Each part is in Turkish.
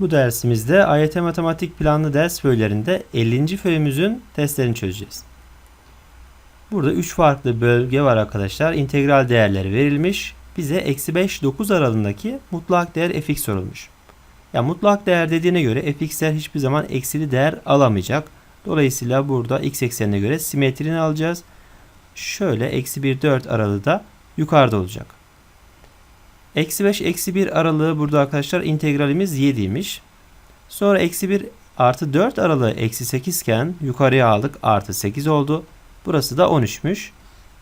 Bu dersimizde AYT Matematik Planlı ders föylerinde 50. föyümüzün testlerini çözeceğiz. Burada 3 farklı bölge var arkadaşlar. İntegral değerleri verilmiş. Bize eksi 5 9 aralığındaki mutlak değer fx sorulmuş. Ya mutlak değer dediğine göre fx'ler hiçbir zaman eksili değer alamayacak. Dolayısıyla burada x eksenine göre simetrini alacağız. Şöyle eksi 1 4 aralığı da yukarıda olacak. Eksi 5 eksi 1 aralığı burada arkadaşlar integralimiz 7'ymiş. Sonra eksi 1 artı 4 aralığı eksi 8 iken yukarıya aldık artı 8 oldu. Burası da 13'müş.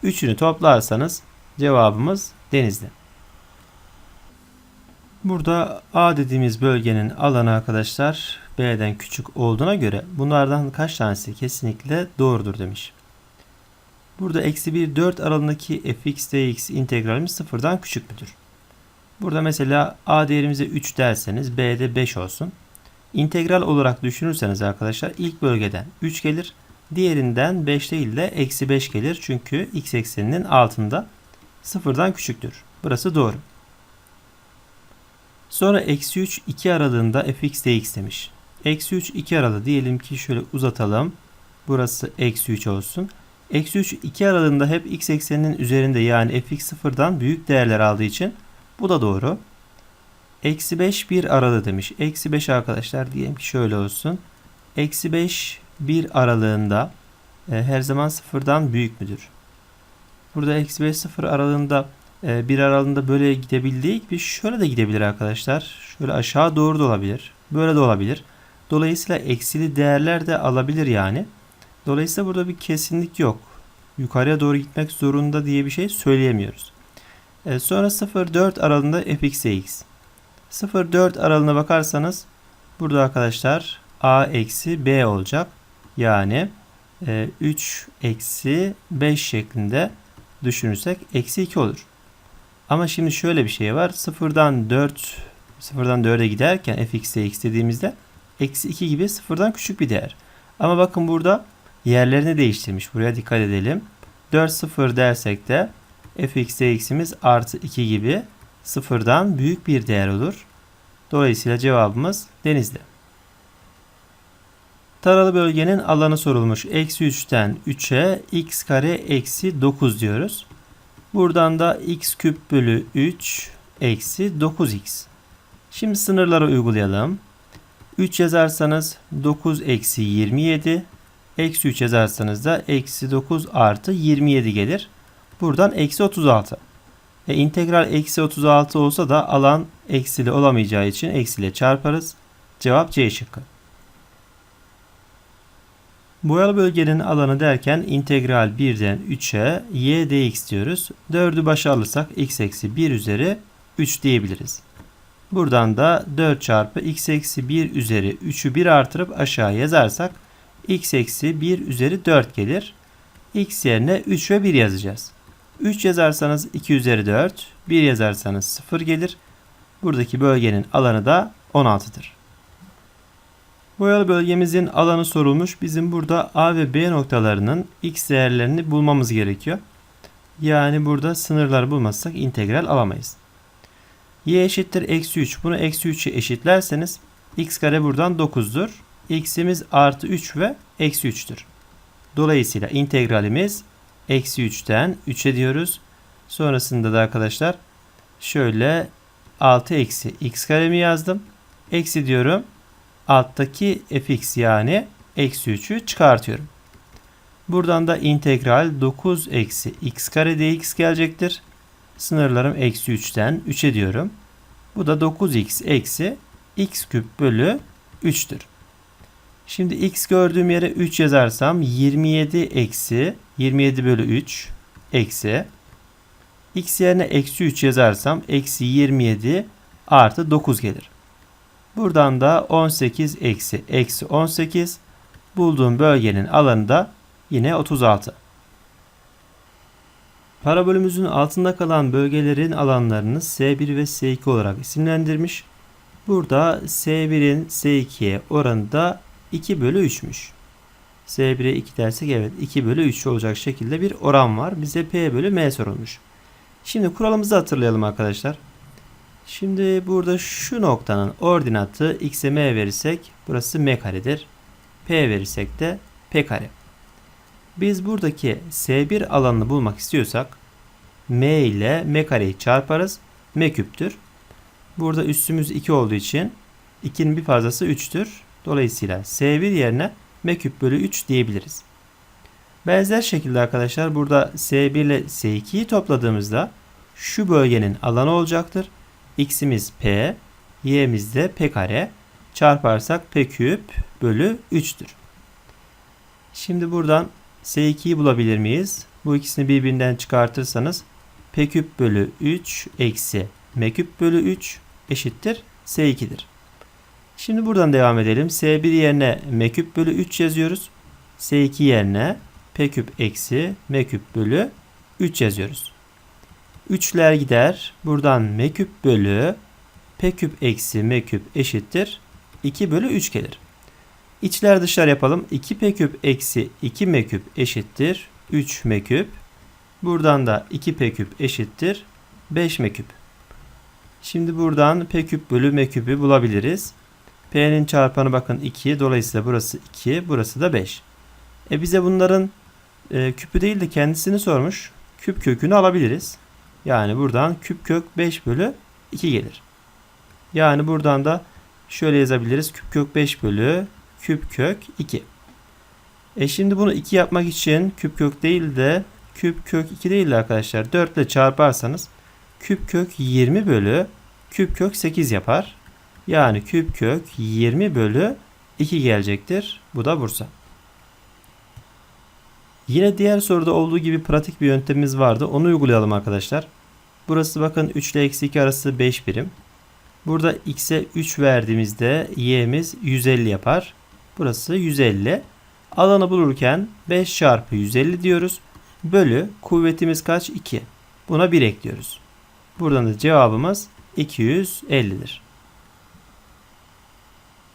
Üçünü toplarsanız cevabımız denizli. Burada A dediğimiz bölgenin alanı arkadaşlar B'den küçük olduğuna göre bunlardan kaç tanesi kesinlikle doğrudur demiş. Burada eksi 1 4 aralığındaki fx dx integralimiz sıfırdan küçük müdür? Burada mesela a değerimize 3 derseniz b'de 5 olsun. İntegral olarak düşünürseniz arkadaşlar ilk bölgeden 3 gelir. Diğerinden 5 değil de eksi 5 gelir. Çünkü x ekseninin altında sıfırdan küçüktür. Burası doğru. Sonra eksi 3 2 aralığında fx dx demiş. Eksi 3 2 aralığı diyelim ki şöyle uzatalım. Burası eksi 3 olsun. Eksi 3 2 aralığında hep x ekseninin üzerinde yani fx sıfırdan büyük değerler aldığı için bu da doğru. Eksi 5 bir aralığı demiş. Eksi 5 arkadaşlar diyelim ki şöyle olsun. Eksi 5 bir aralığında e, her zaman sıfırdan büyük müdür? Burada eksi 5 sıfır aralığında e, bir aralığında böyle gidebildiği gibi şöyle de gidebilir arkadaşlar. Şöyle aşağı doğru da olabilir. Böyle de olabilir. Dolayısıyla eksili değerler de alabilir yani. Dolayısıyla burada bir kesinlik yok. Yukarıya doğru gitmek zorunda diye bir şey söyleyemiyoruz. E, sonra 0-4 aralığında fx dx. 0-4 aralığına bakarsanız burada arkadaşlar a eksi b olacak. Yani e, 3 eksi 5 şeklinde düşünürsek eksi 2 olur. Ama şimdi şöyle bir şey var. 0'dan 4 0'dan 4'e giderken fx dx dediğimizde eksi 2 gibi sıfırdan küçük bir değer. Ama bakın burada yerlerini değiştirmiş. Buraya dikkat edelim. 4 0 dersek de fx dx'imiz artı 2 gibi sıfırdan büyük bir değer olur. Dolayısıyla cevabımız denizli. Taralı bölgenin alanı sorulmuş. Eksi 3'ten 3'e x kare eksi 9 diyoruz. Buradan da x küp bölü 3 eksi 9x. Şimdi sınırları uygulayalım. 3 yazarsanız 9 eksi 27. Eksi 3 yazarsanız da eksi 9 artı 27 gelir. Buradan eksi 36. E, integral eksi 36 olsa da alan eksili olamayacağı için eksiyle çarparız. Cevap C şıkkı. Boyalı bölgenin alanı derken integral 1'den 3'e y dx diyoruz. 4'ü başa alırsak x eksi 1 üzeri 3 diyebiliriz. Buradan da 4 çarpı x eksi 1 üzeri 3'ü 1 artırıp aşağı yazarsak x eksi 1 üzeri 4 gelir. x yerine 3 ve 1 yazacağız. 3 yazarsanız 2 üzeri 4, 1 yazarsanız 0 gelir. Buradaki bölgenin alanı da 16'dır. Boyalı bölgemizin alanı sorulmuş. Bizim burada A ve B noktalarının x değerlerini bulmamız gerekiyor. Yani burada sınırları bulmazsak integral alamayız. y eşittir eksi 3. Bunu eksi 3'e eşitlerseniz x kare buradan 9'dur. x'imiz artı 3 ve eksi 3'tür. Dolayısıyla integralimiz eksi 3'ten 3'e diyoruz. Sonrasında da arkadaşlar şöyle 6 eksi x karemi yazdım. Eksi diyorum. Alttaki fx yani eksi 3'ü çıkartıyorum. Buradan da integral 9 eksi x kare dx gelecektir. Sınırlarım eksi 3'ten 3'e diyorum. Bu da 9x eksi x küp bölü 3'tür. Şimdi x gördüğüm yere 3 yazarsam 27 eksi 27 bölü 3 eksi x yerine eksi 3 yazarsam eksi 27 artı 9 gelir. Buradan da 18 eksi eksi 18 bulduğum bölgenin alanı da yine 36. Parabolümüzün altında kalan bölgelerin alanlarını S1 ve S2 olarak isimlendirmiş. Burada S1'in S2'ye oranı da 2 bölü 3'müş. S1'e 2 dersek evet 2 bölü 3 olacak şekilde bir oran var. Bize P bölü M sorulmuş. Şimdi kuralımızı hatırlayalım arkadaşlar. Şimdi burada şu noktanın ordinatı x'e m verirsek burası m karedir. P verirsek de p kare. Biz buradaki S1 alanını bulmak istiyorsak m ile m kareyi çarparız. m küptür. Burada üssümüz 2 olduğu için 2'nin bir fazlası 3'tür. Dolayısıyla S1 yerine m küp bölü 3 diyebiliriz. Benzer şekilde arkadaşlar burada S1 ile S2'yi topladığımızda şu bölgenin alanı olacaktır. X'imiz P, Y'miz de P kare. Çarparsak P küp bölü 3'tür. Şimdi buradan S2'yi bulabilir miyiz? Bu ikisini birbirinden çıkartırsanız P küp bölü 3 eksi M küp bölü 3 eşittir S2'dir. Şimdi buradan devam edelim. S1 yerine M küp bölü 3 yazıyoruz. S2 yerine P küp eksi M küp bölü 3 yazıyoruz. 3'ler gider. Buradan M küp bölü P küp eksi M küp eşittir. 2 bölü 3 gelir. İçler dışlar yapalım. 2P küp eksi 2M küp eşittir. 3M küp. Buradan da 2P küp eşittir. 5M küp. Şimdi buradan P küp bölü M küpü bulabiliriz. P'nin çarpanı bakın 2. Dolayısıyla burası 2. Burası da 5. E bize bunların e, küpü değil de kendisini sormuş. Küp kökünü alabiliriz. Yani buradan küp kök 5 bölü 2 gelir. Yani buradan da şöyle yazabiliriz. Küp kök 5 bölü küp kök 2. E şimdi bunu 2 yapmak için küp kök değil de küp kök 2 değil de arkadaşlar 4 ile çarparsanız küp kök 20 bölü küp kök 8 yapar. Yani küp kök 20 bölü 2 gelecektir. Bu da Bursa. Yine diğer soruda olduğu gibi pratik bir yöntemimiz vardı. Onu uygulayalım arkadaşlar. Burası bakın 3 ile eksi 2 arası 5 birim. Burada x'e 3 verdiğimizde y'miz 150 yapar. Burası 150. Alanı bulurken 5 çarpı 150 diyoruz. Bölü kuvvetimiz kaç? 2. Buna 1 ekliyoruz. Buradan da cevabımız 250'dir.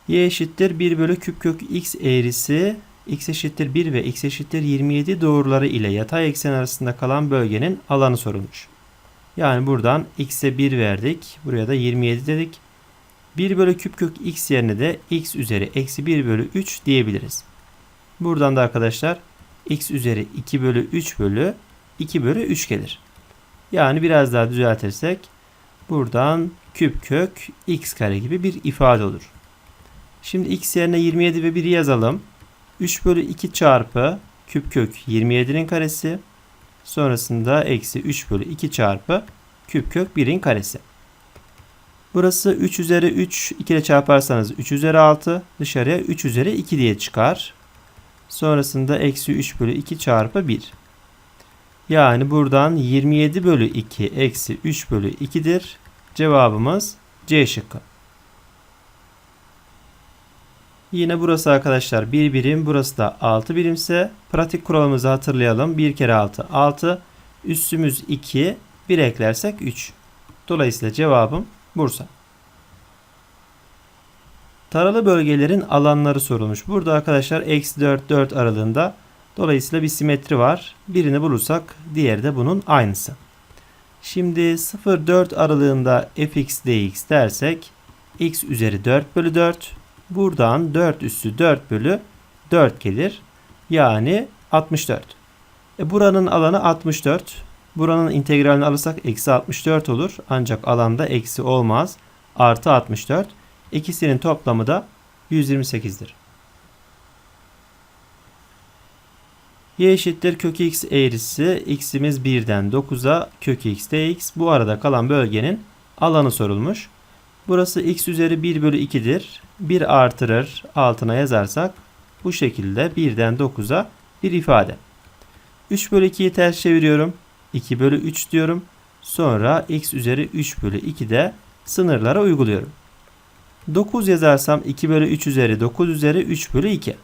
Y eşittir 1 bölü küp kök x eğrisi x eşittir 1 ve x eşittir 27 doğruları ile yatay eksen arasında kalan bölgenin alanı sorulmuş. Yani buradan x'e 1 verdik. Buraya da 27 dedik. 1 bölü küp kök x yerine de x üzeri eksi 1 bölü 3 diyebiliriz. Buradan da arkadaşlar x üzeri 2 bölü 3 bölü 2 bölü 3 gelir. Yani biraz daha düzeltirsek buradan küp kök x kare gibi bir ifade olur. Şimdi x yerine 27 ve 1'i yazalım. 3 bölü 2 çarpı küp kök 27'nin karesi Sonrasında eksi 3 bölü 2 çarpı küp kök 1'in karesi. Burası 3 üzeri 3 2 ile çarparsanız 3 üzeri 6 dışarıya 3 üzeri 2 diye çıkar. Sonrasında eksi 3 bölü 2 çarpı 1. Yani buradan 27 bölü 2 eksi 3 bölü 2'dir. Cevabımız C şıkkı. Yine burası arkadaşlar 1 birim. Burası da 6 birimse pratik kuralımızı hatırlayalım. 1 kere 6 6. Üstümüz 2. 1 eklersek 3. Dolayısıyla cevabım Bursa. Taralı bölgelerin alanları sorulmuş. Burada arkadaşlar eksi 4 4 aralığında. Dolayısıyla bir simetri var. Birini bulursak diğeri de bunun aynısı. Şimdi 0-4 aralığında fx dx dersek x üzeri 4 bölü 4 Buradan 4 üssü 4 bölü 4 gelir. Yani 64. E buranın alanı 64. Buranın integralini alırsak eksi 64 olur. Ancak alanda eksi olmaz. Artı 64. İkisinin toplamı da 128'dir. y eşittir kök x eğrisi x'imiz 1'den 9'a kök x dx. Bu arada kalan bölgenin alanı sorulmuş. Burası x üzeri 1 bölü 2'dir. 1 artırır altına yazarsak bu şekilde 1'den 9'a bir ifade. 3 bölü 2'yi ters çeviriyorum. 2 bölü 3 diyorum. Sonra x üzeri 3 bölü 2'de sınırlara uyguluyorum. 9 yazarsam 2 bölü 3 üzeri 9 üzeri 3 bölü 2.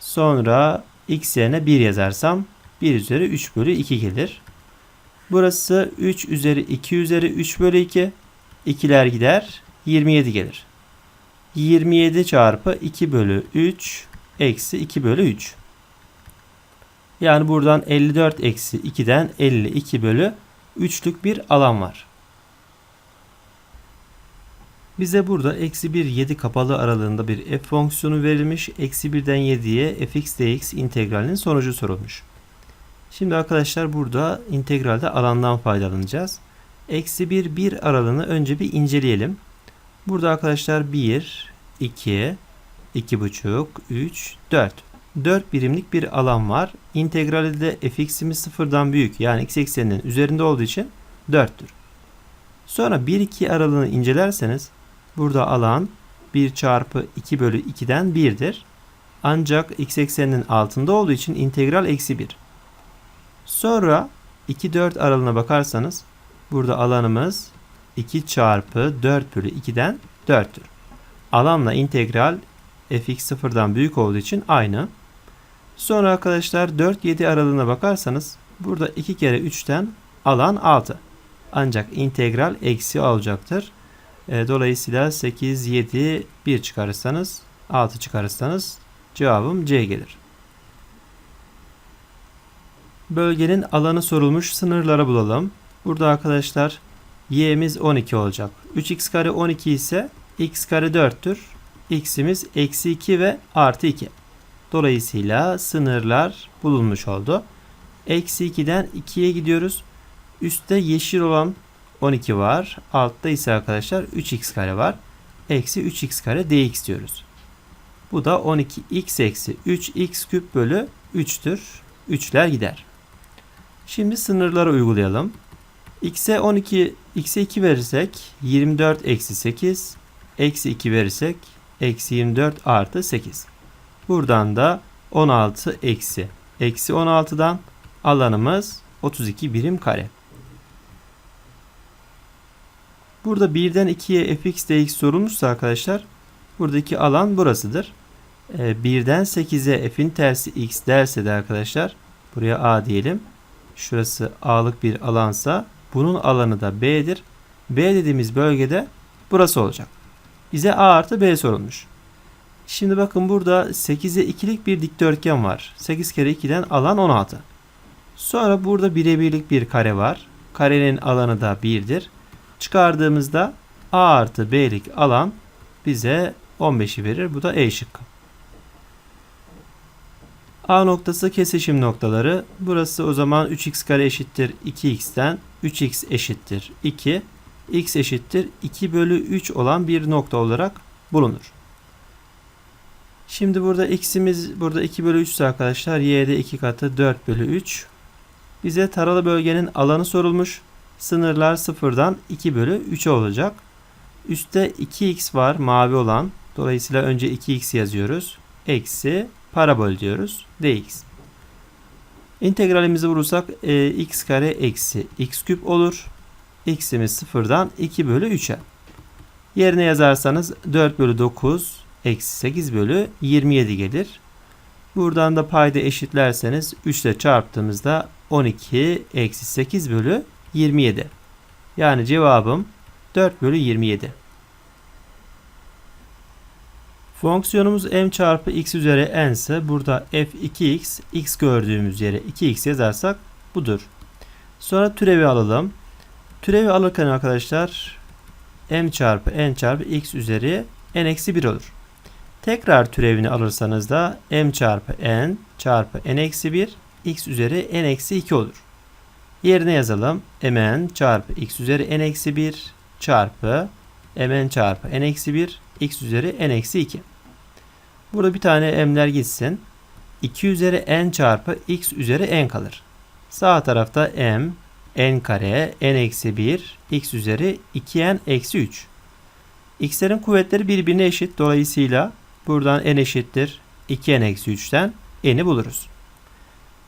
Sonra x yerine 1 yazarsam 1 üzeri 3 bölü 2 gelir. Burası 3 üzeri 2 üzeri 3 bölü 2. 2'ler gider. 27 gelir. 27 çarpı 2 bölü 3 eksi 2 bölü 3. Yani buradan 54 eksi 2'den 52 bölü 3'lük bir alan var. Bize burada eksi 1 7 kapalı aralığında bir f fonksiyonu verilmiş. Eksi 1'den 7'ye fx dx integralinin sonucu sorulmuş. Şimdi arkadaşlar burada integralde alandan faydalanacağız. Eksi 1 1 aralığını önce bir inceleyelim. Burada arkadaşlar 1, 2, 2,5, 3, 4. 4 birimlik bir alan var. İntegralde de fx'imiz sıfırdan büyük yani x ekseninin üzerinde olduğu için 4'tür. Sonra 1-2 aralığını incelerseniz burada alan 1 çarpı 2 bölü 2'den 1'dir. Ancak x ekseninin altında olduğu için integral eksi 1. Sonra 2-4 aralığına bakarsanız burada alanımız 2 çarpı 4 bölü 2'den 4'tür. Alanla integral fx sıfırdan büyük olduğu için aynı. Sonra arkadaşlar 4-7 aralığına bakarsanız burada 2 kere 3'ten alan 6. Ancak integral eksi olacaktır. E, dolayısıyla 8, 7, 1 çıkarırsanız 6 çıkarırsanız cevabım C gelir. Bölgenin alanı sorulmuş sınırlara bulalım. Burada arkadaşlar y'miz 12 olacak. 3x kare 12 ise x kare 4'tür. x'imiz eksi 2 ve artı 2. Dolayısıyla sınırlar bulunmuş oldu. Eksi 2'den 2'ye gidiyoruz. Üstte yeşil olan 12 var. Altta ise arkadaşlar 3x kare var. Eksi 3x kare dx diyoruz. Bu da 12x eksi 3x küp bölü 3'tür. 3'ler gider. Şimdi sınırları uygulayalım. x'e 12, x'e 2 verirsek 24 eksi 8, eksi 2 verirsek eksi 24 artı 8. Buradan da 16 eksi. Eksi 16'dan alanımız 32 birim kare. Burada 1'den 2'ye fx dx sorulmuşsa arkadaşlar buradaki alan burasıdır. 1'den 8'e f'in tersi x derse de arkadaşlar buraya a diyelim. Şurası a'lık bir alansa bunun alanı da b'dir. B dediğimiz bölgede burası olacak. Bize a artı b sorulmuş. Şimdi bakın burada 8'e 2'lik bir dikdörtgen var. 8 kere 2'den alan 16. Sonra burada birebirlik bir kare var. Karenin alanı da 1'dir. Çıkardığımızda A artı B'lik alan bize 15'i verir. Bu da E şıkkı. A noktası kesişim noktaları. Burası o zaman 3x kare eşittir 2x'ten 3x eşittir 2. x eşittir 2 bölü 3 olan bir nokta olarak bulunur. Şimdi burada x'imiz burada 2 bölü 3 ise arkadaşlar y'de 2 katı 4 bölü 3. Bize taralı bölgenin alanı sorulmuş. Sınırlar sıfırdan 2 bölü 3'e olacak. Üstte 2x var mavi olan. Dolayısıyla önce 2x yazıyoruz. Eksi parabol diyoruz. dx. İntegralimizi vurursak e, x kare eksi x küp olur. x'imiz sıfırdan 2 bölü 3'e. Yerine yazarsanız 4 bölü 9 eksi 8 bölü 27 gelir. Buradan da payda eşitlerseniz 3 ile çarptığımızda 12 eksi 8 bölü 27. Yani cevabım 4 bölü 27. Fonksiyonumuz m çarpı x üzeri n ise burada f2x x gördüğümüz yere 2x yazarsak budur. Sonra türevi alalım. Türevi alırken arkadaşlar m çarpı n çarpı x üzeri n eksi 1 olur. Tekrar türevini alırsanız da m çarpı n çarpı n eksi 1 x üzeri n eksi 2 olur. Yerine yazalım. mn çarpı x üzeri n eksi 1 çarpı mn çarpı n eksi 1 x üzeri n eksi 2. Burada bir tane m'ler gitsin. 2 üzeri n çarpı x üzeri n kalır. Sağ tarafta m n kare n eksi 1 x üzeri 2n eksi 3. x'lerin kuvvetleri birbirine eşit. Dolayısıyla buradan n eşittir 2n eksi 3'ten n'i buluruz.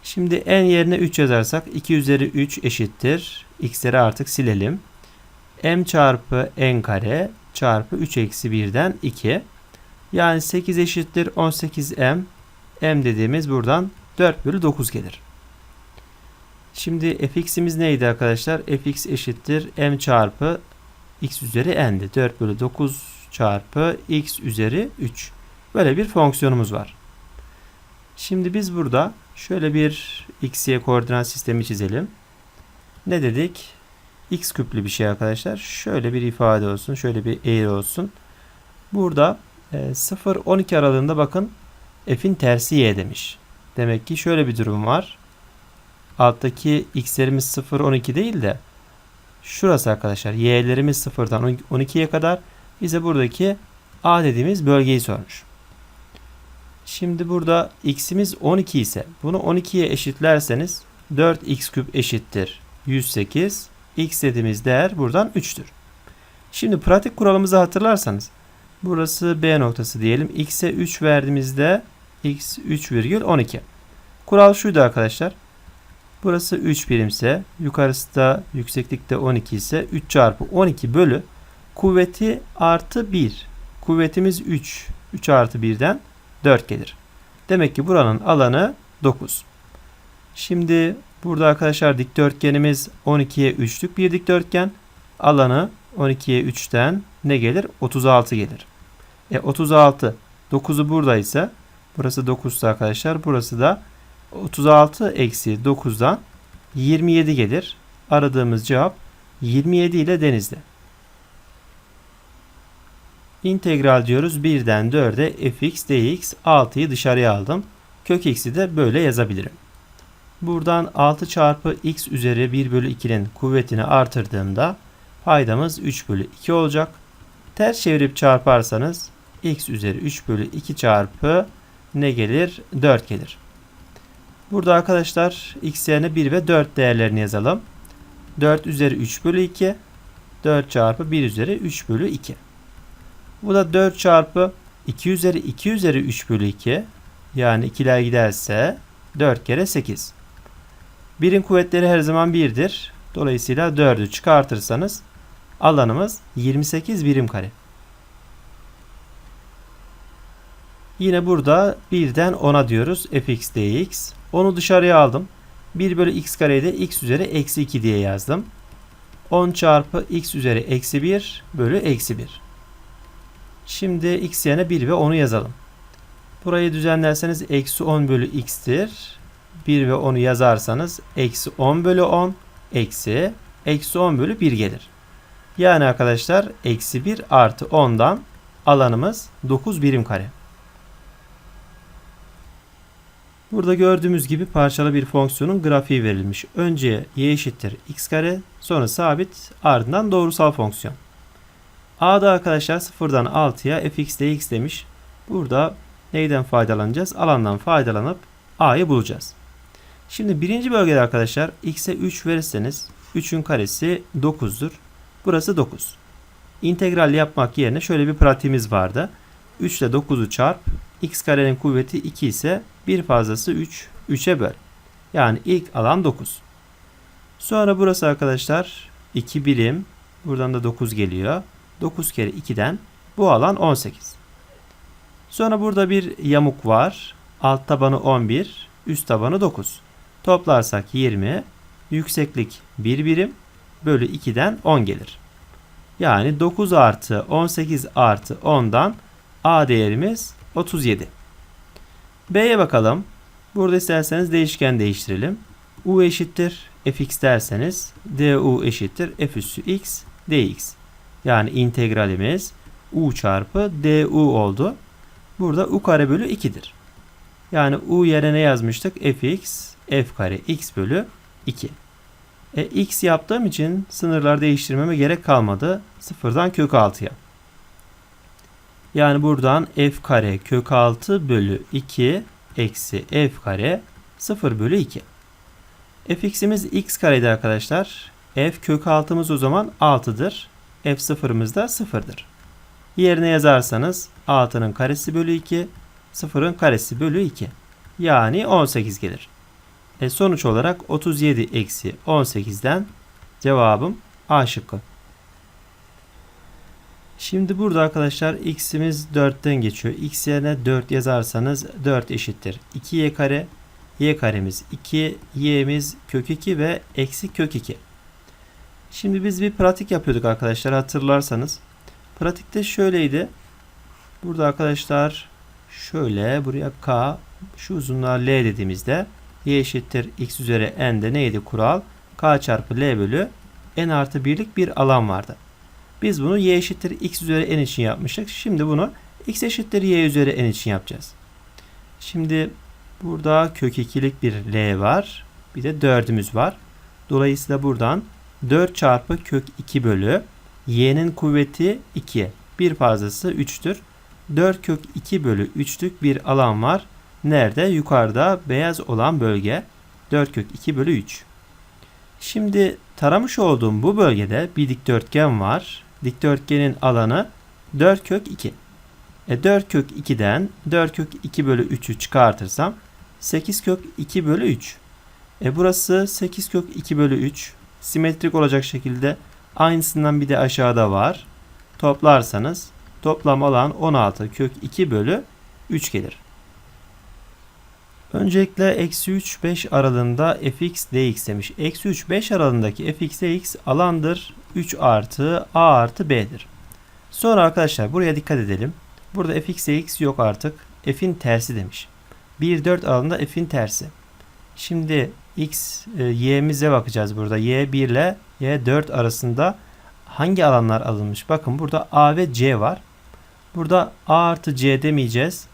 Şimdi n yerine 3 yazarsak 2 üzeri 3 eşittir. x'leri artık silelim. M çarpı n kare çarpı 3 eksi 1'den 2. Yani 8 eşittir 18m. m dediğimiz buradan 4 bölü 9 gelir. Şimdi fx'imiz neydi arkadaşlar? fx eşittir m çarpı x üzeri n'di. 4 bölü 9 çarpı x üzeri 3. Böyle bir fonksiyonumuz var. Şimdi biz burada şöyle bir x, y koordinat sistemi çizelim. Ne dedik? X küplü bir şey arkadaşlar. Şöyle bir ifade olsun. Şöyle bir eğri olsun. Burada e, 0-12 aralığında bakın f'in tersi y demiş. Demek ki şöyle bir durum var. Alttaki x'lerimiz 0-12 değil de şurası arkadaşlar. y'lerimiz 0'dan 12'ye kadar bize buradaki a dediğimiz bölgeyi sormuş. Şimdi burada x'imiz 12 ise bunu 12'ye eşitlerseniz 4x küp eşittir 108. x dediğimiz değer buradan 3'tür. Şimdi pratik kuralımızı hatırlarsanız burası B noktası diyelim. x'e 3 verdiğimizde x 3,12. Kural şuydu arkadaşlar. Burası 3 birimse yukarısı da yükseklikte 12 ise 3 çarpı 12 bölü kuvveti artı 1. Kuvvetimiz 3. 3 artı 1'den 4 gelir. Demek ki buranın alanı 9. Şimdi burada arkadaşlar dikdörtgenimiz 12'ye 3'lük bir dikdörtgen. Alanı 12'ye 3'ten ne gelir? 36 gelir. E 36 9'u buradaysa burası 9 arkadaşlar. Burası da 36 eksi 9'dan 27 gelir. Aradığımız cevap 27 ile denizde. İntegral diyoruz. 1'den 4'e fx dx 6'yı dışarıya aldım. Kök x'i de böyle yazabilirim. Buradan 6 çarpı x üzeri 1 bölü 2'nin kuvvetini artırdığımda paydamız 3 bölü 2 olacak. Ters çevirip çarparsanız x üzeri 3 bölü 2 çarpı ne gelir? 4 gelir. Burada arkadaşlar x yerine 1 ve 4 değerlerini yazalım. 4 üzeri 3 bölü 2 4 çarpı 1 üzeri 3 bölü 2. Bu da 4 çarpı 2 üzeri 2 üzeri 3 bölü 2. Yani ikiler giderse 4 kere 8. 1'in kuvvetleri her zaman 1'dir. Dolayısıyla 4'ü çıkartırsanız alanımız 28 birim kare. Yine burada 1'den 10'a diyoruz fx dx. Onu dışarıya aldım. 1 bölü x kareyi de x üzeri eksi 2 diye yazdım. 10 çarpı x üzeri eksi 1 bölü eksi 1. Şimdi x yerine 1 ve 10'u yazalım. Burayı düzenlerseniz eksi 10 bölü x'tir. 1 ve 10'u yazarsanız eksi 10 bölü 10 eksi eksi 10 bölü 1 gelir. Yani arkadaşlar eksi 1 artı 10'dan alanımız 9 birim kare. Burada gördüğümüz gibi parçalı bir fonksiyonun grafiği verilmiş. Önce y eşittir x kare sonra sabit ardından doğrusal fonksiyon. A'da arkadaşlar 0'dan 6'ya fx dx demiş. Burada neyden faydalanacağız? Alandan faydalanıp A'yı bulacağız. Şimdi birinci bölgede arkadaşlar x'e 3 verirseniz 3'ün karesi 9'dur. Burası 9. İntegral yapmak yerine şöyle bir pratiğimiz vardı. 3 ile 9'u çarp. x karenin kuvveti 2 ise bir fazlası 3. 3'e böl. Yani ilk alan 9. Sonra burası arkadaşlar 2 birim. Buradan da 9 geliyor. 9 kere 2'den bu alan 18. Sonra burada bir yamuk var. Alt tabanı 11, üst tabanı 9. Toplarsak 20, yükseklik 1 birim bölü 2'den 10 gelir. Yani 9 artı 18 artı 10'dan A değerimiz 37. B'ye bakalım. Burada isterseniz değişken değiştirelim. U eşittir fx derseniz du eşittir f üssü x dx. Yani integralimiz u çarpı du oldu. Burada u kare bölü 2'dir. Yani u yerine ne yazmıştık? fx f kare x bölü 2. E, x yaptığım için sınırlar değiştirmeme gerek kalmadı. Sıfırdan kök 6'ya. Yani buradan f kare kök 6 bölü 2 eksi f kare 0 bölü 2. fx'imiz x kareydi arkadaşlar. f kök 6'mız o zaman 6'dır. f sıfırımız da 0'dır. Yerine yazarsanız 6'nın karesi bölü 2, 0'ın karesi bölü 2. Yani 18 gelir. E sonuç olarak 37 eksi 18'den cevabım A şıkkı. Şimdi burada arkadaşlar x'imiz 4'ten geçiyor. x yerine 4 yazarsanız 4 eşittir. 2y kare. y karemiz 2. y'miz kök 2 ve eksi kök 2. Şimdi biz bir pratik yapıyorduk arkadaşlar hatırlarsanız. Pratikte şöyleydi. Burada arkadaşlar şöyle buraya k şu uzunluğa l dediğimizde y eşittir x üzeri n'de neydi kural? k çarpı l bölü n artı 1'lik bir alan vardı. Biz bunu y eşittir x üzeri n için yapmıştık. Şimdi bunu x eşittir y üzeri n için yapacağız. Şimdi burada kök 2'lik bir l var. Bir de 4'ümüz var. Dolayısıyla buradan 4 çarpı kök 2 bölü y'nin kuvveti 2. Bir fazlası 3'tür. 4 kök 2 bölü 3'lük bir alan var. Nerede? Yukarıda beyaz olan bölge. 4 kök 2 bölü 3. Şimdi taramış olduğum bu bölgede bir dikdörtgen var. Dikdörtgenin alanı 4 kök 2. E 4 kök 2'den 4 kök 2 bölü 3'ü çıkartırsam 8 kök 2 bölü 3. E burası 8 kök 2 bölü 3. Simetrik olacak şekilde aynısından bir de aşağıda var. Toplarsanız toplam alan 16 kök 2 bölü 3 gelir. Öncelikle eksi 3 5 aralığında fx dx demiş. Eksi 3 5 aralığındaki fx dx alandır 3 artı a artı b'dir. Sonra arkadaşlar buraya dikkat edelim. Burada fx dx yok artık. f'in tersi demiş. 1 4 aralığında f'in tersi. Şimdi x e, y'mize bakacağız burada. y 1 ile y 4 arasında hangi alanlar alınmış? Bakın burada a ve c var. Burada a artı c demeyeceğiz.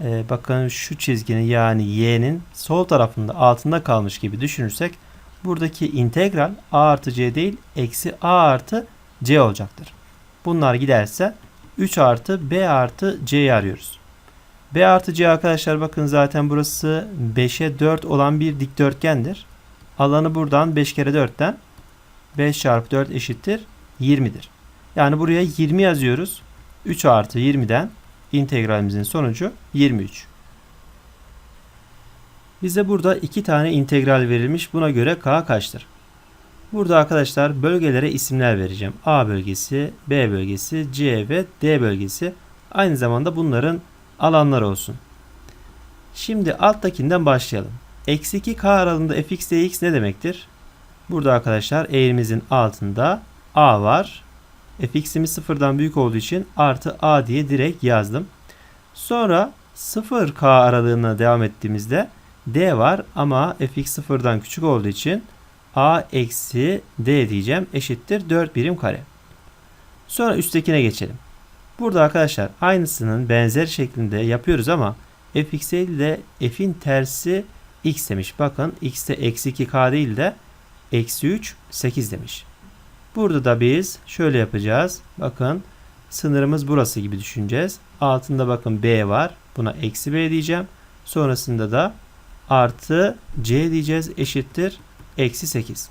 Ee, bakın şu çizginin yani y'nin sol tarafında altında kalmış gibi düşünürsek buradaki integral a artı c değil eksi a artı c olacaktır. Bunlar giderse 3 artı b artı c'yi arıyoruz. b artı c arkadaşlar bakın zaten burası 5'e 4 olan bir dikdörtgendir. Alanı buradan 5 kere 4'ten 5 çarpı 4 eşittir 20'dir. Yani buraya 20 yazıyoruz. 3 artı 20'den integralimizin sonucu 23. Bize burada iki tane integral verilmiş. Buna göre k kaçtır? Burada arkadaşlar bölgelere isimler vereceğim. A bölgesi, B bölgesi, C ve D bölgesi. Aynı zamanda bunların alanları olsun. Şimdi alttakinden başlayalım. Eksi 2k aralığında fx dx ne demektir? Burada arkadaşlar eğrimizin altında a var. Fx'imiz sıfırdan büyük olduğu için artı a diye direkt yazdım. Sonra 0k aralığına devam ettiğimizde d var ama fx sıfırdan küçük olduğu için a eksi d diyeceğim eşittir 4 birim kare. Sonra üsttekine geçelim. Burada arkadaşlar aynısının benzer şeklinde yapıyoruz ama fx değil de f'in tersi x demiş. Bakın x'te eksi 2k değil de eksi 3 8 demiş. Burada da biz şöyle yapacağız. Bakın sınırımız burası gibi düşüneceğiz. Altında bakın b var. Buna eksi b diyeceğim. Sonrasında da artı c diyeceğiz eşittir eksi 8.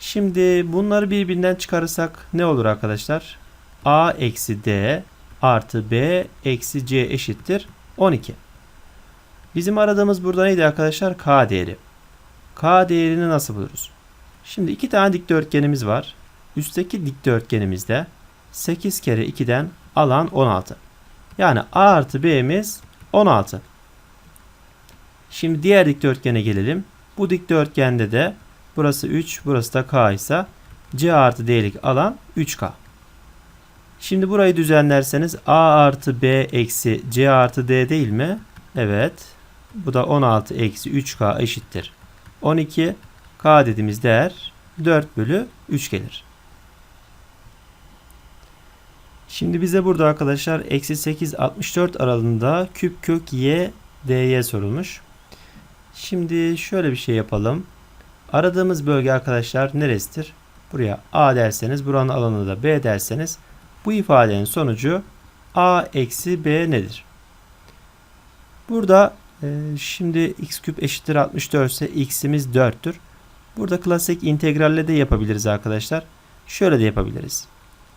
Şimdi bunları birbirinden çıkarırsak ne olur arkadaşlar? a eksi d artı b eksi c eşittir 12. Bizim aradığımız burada neydi arkadaşlar? k değeri. k değerini nasıl buluruz? Şimdi iki tane dikdörtgenimiz var. Üstteki dikdörtgenimizde 8 kere 2'den alan 16. Yani a artı b'miz 16. Şimdi diğer dikdörtgene gelelim. Bu dikdörtgende de burası 3, burası da k ise c artı d'lik alan 3k. Şimdi burayı düzenlerseniz a artı b eksi c artı d değil mi? Evet. Bu da 16 eksi 3k eşittir. 12 k dediğimiz değer 4 bölü 3 gelir. Şimdi bize burada arkadaşlar eksi 8 64 aralığında küp kök y dy sorulmuş. Şimdi şöyle bir şey yapalım. Aradığımız bölge arkadaşlar neresidir? Buraya a derseniz buranın alanı da b derseniz bu ifadenin sonucu a eksi b nedir? Burada e, şimdi x küp eşittir 64 ise x'imiz 4'tür. Burada klasik integralle de yapabiliriz arkadaşlar. Şöyle de yapabiliriz.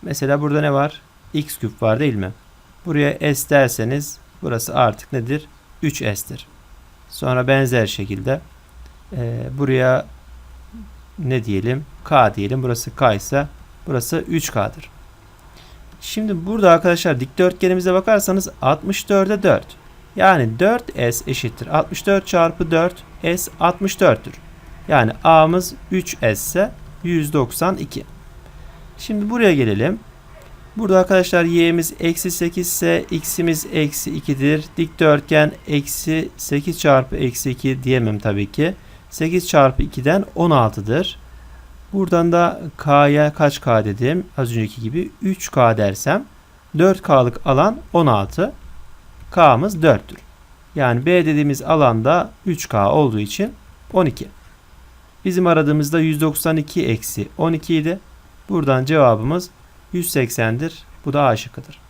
Mesela burada ne var? x küp var değil mi? Buraya s derseniz burası artık nedir? 3s'tir. Sonra benzer şekilde e, buraya ne diyelim? k diyelim. Burası k ise burası 3k'dır. Şimdi burada arkadaşlar dikdörtgenimize bakarsanız 64'e 4. Yani 4s eşittir. 64 çarpı 4 s 64'tür. Yani a'mız 3s ise 192. Şimdi buraya gelelim. Burada arkadaşlar y'miz eksi 8 ise x'imiz eksi 2'dir. Dikdörtgen eksi 8 çarpı eksi 2 diyemem tabii ki. 8 çarpı 2'den 16'dır. Buradan da K'ya kaç K dedim? Az önceki gibi 3K dersem 4K'lık alan 16. K'mız 4'tür. Yani B dediğimiz alanda 3K olduğu için 12. Bizim aradığımızda 192 eksi 12 idi. Buradan cevabımız 180'dir. Bu da A şıkkıdır.